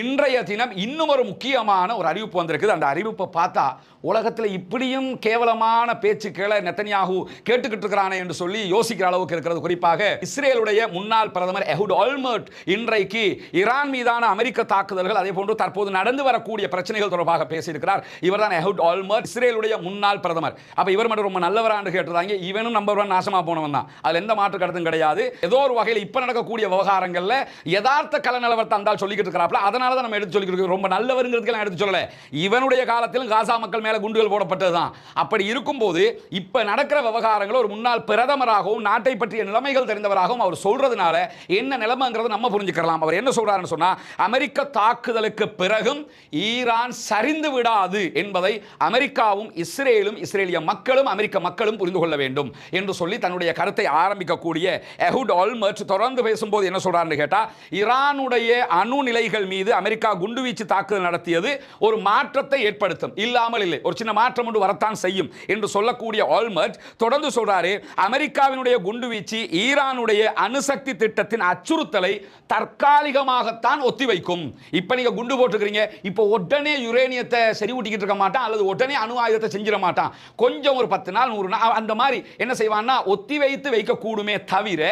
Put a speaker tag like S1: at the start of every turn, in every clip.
S1: இன்றைய தினம் இன்னும் ஒரு முக்கியமான ஒரு அறிவிப்பு வந்திருக்குது. அந்த அறிவிப்பை பார்த்தா உலகத்தில் இப்படியும் கேவலமான பேச்சுக்களை நெத்தனியாகு கேட்டுக்கிட்டு இருக்கிறானே என்று சொல்லி யோசிக்கிற அளவுக்கு இருக்கிறது. குறிப்பாக இஸ்ரேலுடைய முன்னாள் பிரதமர் எஹுட் ஆல்மர்ட் இன்றைக்கு ஈரான் மீதான அமெரிக்க தாக்குதல்கள் அதே போன்று தற்போது நடந்து வரக்கூடிய பிரச்சனைகள் தொடர்பாக பேசியிருக்கிறார். இவர் தான் எஹுட் ஆல்மர்ட் இஸ்ரேலுடைய முன்னாள் பிரதமர். அப்போ இவர் மட்டும் ரொம்ப நல்லவரான்னு கேட்டிருந்தாங்க. இவனும் நம்பர் ஒன் நாசமா போனவன் தான். அதில் எந்த மாற்று கருத்தும் கிடையாது. ஏதோ ஒரு வகையில் இப்போ நடக்கக்கூடிய விவகாரங்களில் யதார்த்த கல நிலவரத்தை அந்தால் சொல்லிக்கிட்டு இருக்கிறாப்ல அதனால் அதனால தான் நம்ம எடுத்து சொல்லிக்கிறோம் ரொம்ப நல்லவருங்கிறதுக்கெல்லாம் எடுத்து சொல்லலை. இவனுடைய காலத்திலும் காசா மக்கள் மேலே குண்டுகள் போடப்பட்டது தான் அப்படி இருக்கும்போது இப்போ நடக்கிற விவகாரங்கள் ஒரு முன்னாள் பிரதமராகவும் நாட்டை பற்றிய நிலைமைகள் தெரிந்தவராகவும் அவர் சொல்கிறதுனால என்ன நிலைமைங்கிறத நம்ம புரிஞ்சுக்கலாம் அவர் என்ன சொல்கிறாருன்னு சொன்னால் அமெரிக்க தாக்குதலுக்கு பிறகும் ஈரான் சரிந்து விடாது என்பதை அமெரிக்காவும் இஸ்ரேலும் இஸ்ரேலிய மக்களும் அமெரிக்க மக்களும் புரிந்து கொள்ள வேண்டும் என்று சொல்லி தன்னுடைய கருத்தை ஆரம்பிக்கக்கூடிய எஹுட் ஆல்மர்ட் தொடர்ந்து பேசும்போது என்ன சொல்கிறாருன்னு கேட்டால் ஈரானுடைய அணு நிலைகள் மீது அமெரிக்கா குண்டுவீச்சு தாக்குதல் நடத்தியது ஒரு மாற்றத்தை ஏற்படுத்தும். இல்லாமல் இல்லை. ஒரு சின்ன மாற்றம் ஒன்று வரத்தான் செய்யும் என்று சொல்லக்கூடிய ஆல்மர்ட் தொடர்ந்து சொல்றாரு அமெரிக்காவினுடைய குண்டுவீச்சு ஈரானுடைய அணுசக்தி திட்டத்தின் அச்சுறுத்தலை தற்காலிகமாகத்தான் ஒத்திவைக்கும். இப்ப நீங்க குண்டு போட்டுக்கிறீங்க இப்போ உடனே யுரேனியத்தை சரி ஊட்டிக்கிட்டு இருக்க மாட்டான் அல்லது உடனே அணு ஆயுதத்தை செஞ்சிட மாட்டான். கொஞ்சம் ஒரு பத்து நாள் நூறு நாள் அந்த மாதிரி என்ன செய்வான்னா ஒத்தி வைத்து வைக்கக்கூடுமே தவிர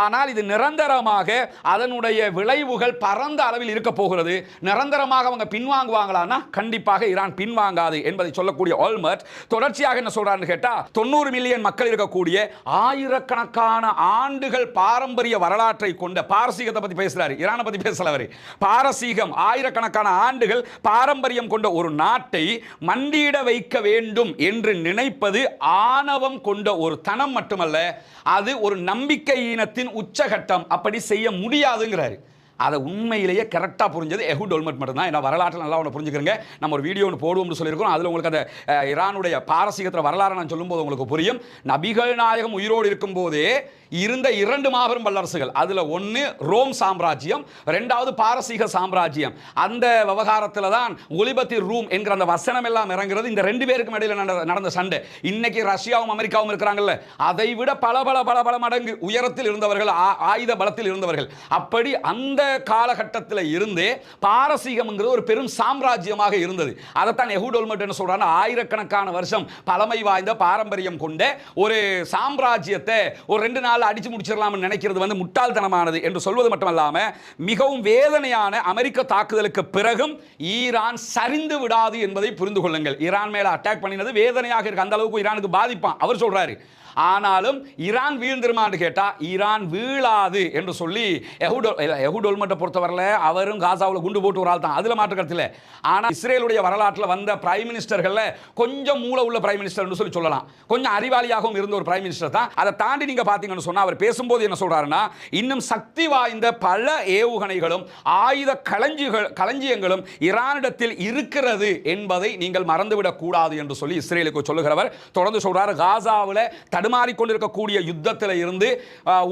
S1: ஆனால் இது நிரந்தரமாக அதனுடைய விளைவுகள் பரந்த அளவில் இருக்க போகிறது. நிரந்தரமாக அவங்க பின்வாங்குவாங்களான்னா கண்டிப்பாக ஈரான் பின்வாங்காது என்பதை சொல்லக்கூடிய ஆல்மர்ட் தொடர்ச்சியாக என்ன சொல்கிறான்னு கேட்டா தொண்ணூறு மில்லியன் மக்கள் இருக்கக்கூடிய ஆயிரக்கணக்கான ஆண்டுகள் பாரம்பரிய வரலாற்றை கொண்ட பாரசீகத்தை பத்தி பேசுறாரு. ஈரானை பத்தி பேசல பாரசீகம் ஆயிரக்கணக்கான ஆண்டுகள் பாரம்பரியம் கொண்ட ஒரு நாட்டை மண்டியிட வைக்க வேண்டும் என்று நினைப்பது ஆணவம் கொண்ட ஒரு தனம் மட்டுமல்ல அது ஒரு நம்பிக்கையினத்தின் உச்சகட்டம். அப்படி செய்ய முடியாதுங்கிறாரு. அதை உண்மையிலேயே கரெக்டாக புரிஞ்சது எஹுட் டோல்மெட் மட்டும்தான். ஏன்னா வரலாற்றில் நல்லா ஒன்று புரிஞ்சுக்கிறங்க. நம்ம ஒரு வீடியோ ஒன்று போடுவோம்னு சொல்லியிருக்கோம் அதில் உங்களுக்கு அந்த இரானுடைய ஈரானுடைய பாரசீகத்தில் வரலாறு நான் சொல்லும்போது உங்களுக்கு புரியும். நபிகள் நாயகம் உயிரோடு இருக்கும்போதே இருந்த இரண்டு மாபெரும் வல்லரசுகள். அதில் ஒன்று ரோம் சாம்ராஜ்யம் ரெண்டாவது பாரசீக சாம்ராஜ்யம். அந்த விவகாரத்தில் தான் ஒலிபத்தி ரூம் என்கிற அந்த வசனம் எல்லாம் இறங்குறது. இந்த ரெண்டு பேருக்கும் இடையில நடந்த- சண்டை. இன்னைக்கு ரஷ்யாவும் அமெரிக்காவும் இருக்கிறாங்கல்ல. அதை விட பல பல பல பல மடங்கு உயரத்தில் இருந்தவர்கள் ஆயுத பலத்தில் இருந்தவர்கள். அப்படி அந்த காலகட்டத்தில் இருந்தே பாரசீகம்ங்கிறது ஒரு பெரும் சாம்ராஜ்யமாக இருந்தது. அதைத்தான் எஹூடோல்மெட் என்ன சொல்கிறாங்க ஆயிரக்கணக்கான வருஷம் பழமை வாய்ந்த பாரம்பரியம் கொண்ட ஒரு சாம்ராஜ்யத்தை ஒரு ரெண்டு நாள் அடிச்சு முடிச்சிடலாம்னு நினைக்கிறது வந்து முட்டாள்தனமானது என்று சொல்வது மட்டுமல்லாமல் மிகவும் வேதனையான அமெரிக்க தாக்குதலுக்கு பிறகும் ஈரான் சரிந்து விடாது என்பதை புரிந்து கொள்ளுங்கள். ஈரான் மேல அட்டாக் பண்ணினது வேதனையாக இருக்கு. அந்த அளவுக்கு ஈரானுக்கு பாதிப்பான். அவர் சொல்றாரு ஆனாலும் ஈரான் வீழ்ந்துருமான்னு கேட்டால் ஈரான் வீழாது என்று சொல்லி எஹூடோ எஹுட் ஒல்மட்டை பொறுத்தவரையில் அவரும் காசாவில் குண்டு போட்டு ஒரு ஆள் தான். அதில் மாற்று கருத்தில் ஆனால் இஸ்ரேலுடைய வரலாற்றில் வந்த பிரைம் மினிஸ்டர்களில் கொஞ்சம் மூளை உள்ள பிரைம் மினிஸ்டர்னு சொல்லி சொல்லலாம். கொஞ்சம் அறிவாளியாகவும் இருந்த ஒரு பிரைம் மினிஸ்டர் தான். அதை தாண்டி நீங்கள் பார்த்தீங்கன்னு சொன்னால் அவர் பேசும்போது என்ன சொல்கிறாருன்னா இன்னும் சக்தி வாய்ந்த பல ஏவுகணைகளும் ஆயுத களஞ்சிகள் களஞ்சியங்களும் ஈரானிடத்தில் இருக்கிறது என்பதை நீங்கள் மறந்துவிடக்கூடாது என்று சொல்லி இஸ்ரேலுக்கு சொல்லுகிறவர். தொடர்ந்து சொல்றார் காசாவில் தடுமாறிக்கொண்டிருக்கக்கூடிய யுத்தத்தில் இருந்து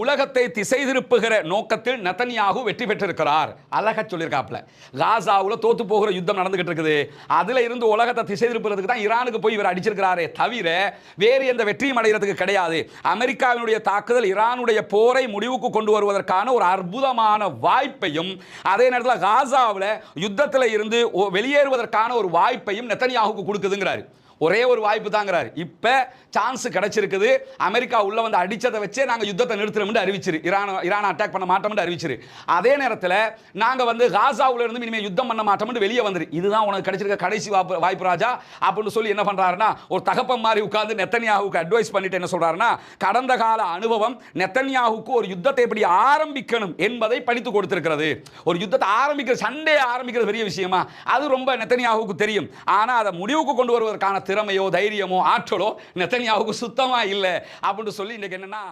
S1: உலகத்தை திசை திருப்புகிற நோக்கத்தில் நத்தனியாக வெற்றி பெற்றிருக்கிறார். அழக சொல்லியிருக்காப்ல காசாவில் தோத்து போகிற யுத்தம் நடந்துகிட்டு இருக்குது அதுல இருந்து உலகத்தை திசை திருப்புறதுக்கு தான் ஈரானுக்கு போய் இவர் அடிச்சிருக்கிறாரே தவிர வேறு எந்த வெற்றியும் அடைகிறதுக்கு கிடையாது. அமெரிக்காவினுடைய தாக்குதல் ஈரானுடைய போரை முடிவுக்கு கொண்டு வருவதற்கான ஒரு அற்புதமான வாய்ப்பையும் அதே நேரத்தில் காசாவில் யுத்தத்தில் இருந்து வெளியேறுவதற்கான ஒரு வாய்ப்பையும் நெத்தனியாவுக்கு கொடுக்குதுங்கிறாரு. ஒரே ஒரு வாய்ப்பு தாங்கிறார் இப்போ சான்ஸ் கிடைச்சிருக்குது. அமெரிக்கா உள்ள வந்து அடித்ததை வச்சே நாங்கள் யுத்தத்தை நிறுத்துறோம்னு அறிவிச்சிரு. ஈரான் ஈரான் அட்டாக் பண்ண மாட்டோம்னு அறிவிச்சிரு. அதே நேரத்தில் நாங்கள் வந்து காசாவில் இருந்து இனிமேல் யுத்தம் பண்ண மாட்டோம்னு வெளியே வந்துரு. இதுதான் உனக்கு கிடைச்சிருக்க கடைசி வாய்ப்பு வாய்ப்பு ராஜா அப்படின்னு சொல்லி என்ன பண்ணுறாருன்னா ஒரு தகப்பம் மாதிரி உட்காந்து நெத்தன்யாவுக்கு அட்வைஸ் பண்ணிட்டு என்ன சொல்கிறாருன்னா கடந்த கால அனுபவம் நெத்தன்யாவுக்கு ஒரு யுத்தத்தை எப்படி ஆரம்பிக்கணும் என்பதை படித்து கொடுத்திருக்கிறது. ஒரு யுத்தத்தை ஆரம்பிக்கிற சண்டே ஆரம்பிக்கிறது பெரிய விஷயமா? அது ரொம்ப நெத்தனியாவுக்கு தெரியும். ஆனால் அதை முடிவுக்கு கொண்டு வருவதற்கான திறமையோ தைரியமோ ஆற்றலோ நெத்தனியாவுக்கு சுத்தமா இல்லை. அப்படின்னு சொல்லி இன்னைக்கு என்னன்னா